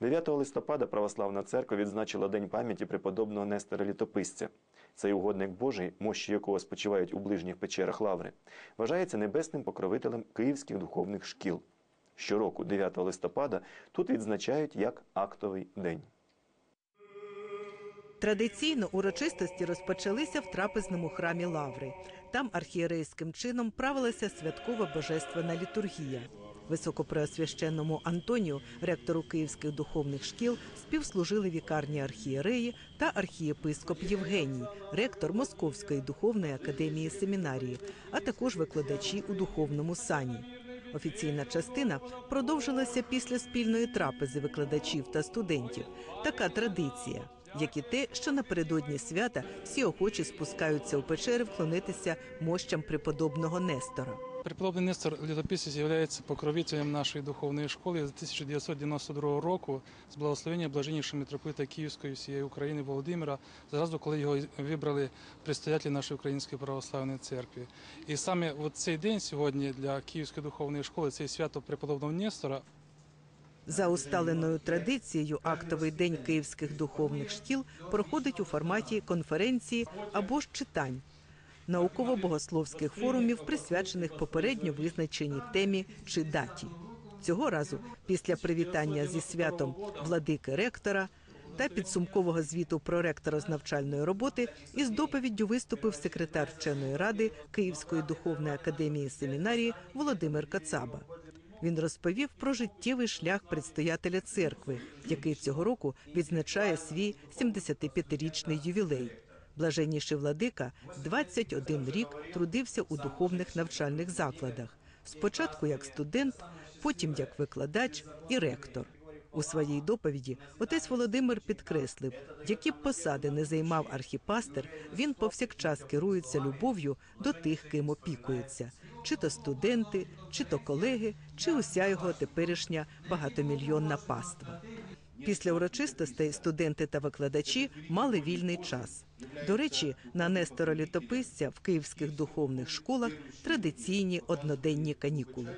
9 листопада Православна церква відзначила День пам'яті преподобного Нестора Літописця. Цей угодник Божий, мощі якого спочивають у ближніх печерах Лаври, вважається небесним покровителем київських духовних шкіл. Щороку, 9 листопада, тут відзначають як актовий день. Традиційно урочистості розпочалися в трапезному храмі Лаври. Там архієрейським чином правилася святкова божественна літургія. Високопреосвященному Антонію, ректору київських духовних шкіл, співслужили вікарні архієреї та архієпископ Євгеній, ректор Московської духовної академії семінарії, а також викладачі у духовному сані. Офіційна частина продовжилася після спільної трапези викладачів та студентів. Така традиція, як і те, що напередодні свята всі охочі спускаються у печери вклонитися мощам преподобного Нестора. Преподобний Нестор Літописець є покровителем нашої духовної школи з 1992 року з благословення блаженнішого митрополита Київської всієї України Володимира, зразу коли його вибрали предстоятелі нашої української православної церкви. І саме от цей день сьогодні для Київської духовної школи це свято преподобного Нестора. За усталеною традицією, актовий день київських духовних шкіл проходить у форматі конференції або ж читань. Науково-богословських форумів, присвячених попередньо визначеній темі чи даті. Цього разу, після привітання зі святом владики ректора та підсумкового звіту про ректора з навчальної роботи, із доповіддю виступив секретар вченої ради Київської духовної академії семінарії Володимир Кацаба. Він розповів про життєвий шлях предстоятеля церкви, який цього року відзначає свій 75-річний ювілей. Блаженніший владика 21 рік трудився у духовних навчальних закладах. Спочатку як студент, потім як викладач і ректор. У своїй доповіді отець Володимир підкреслив, які б посади не займав архіпастер, він повсякчас керується любов'ю до тих, ким опікується, чи то студенти, чи то колеги, чи уся його теперішня багатомільйонна паства. Після урочистостей студенти та викладачі мали вільний час. До речі, на Нестора Літописця в київських духовних школах традиційні одноденні канікули.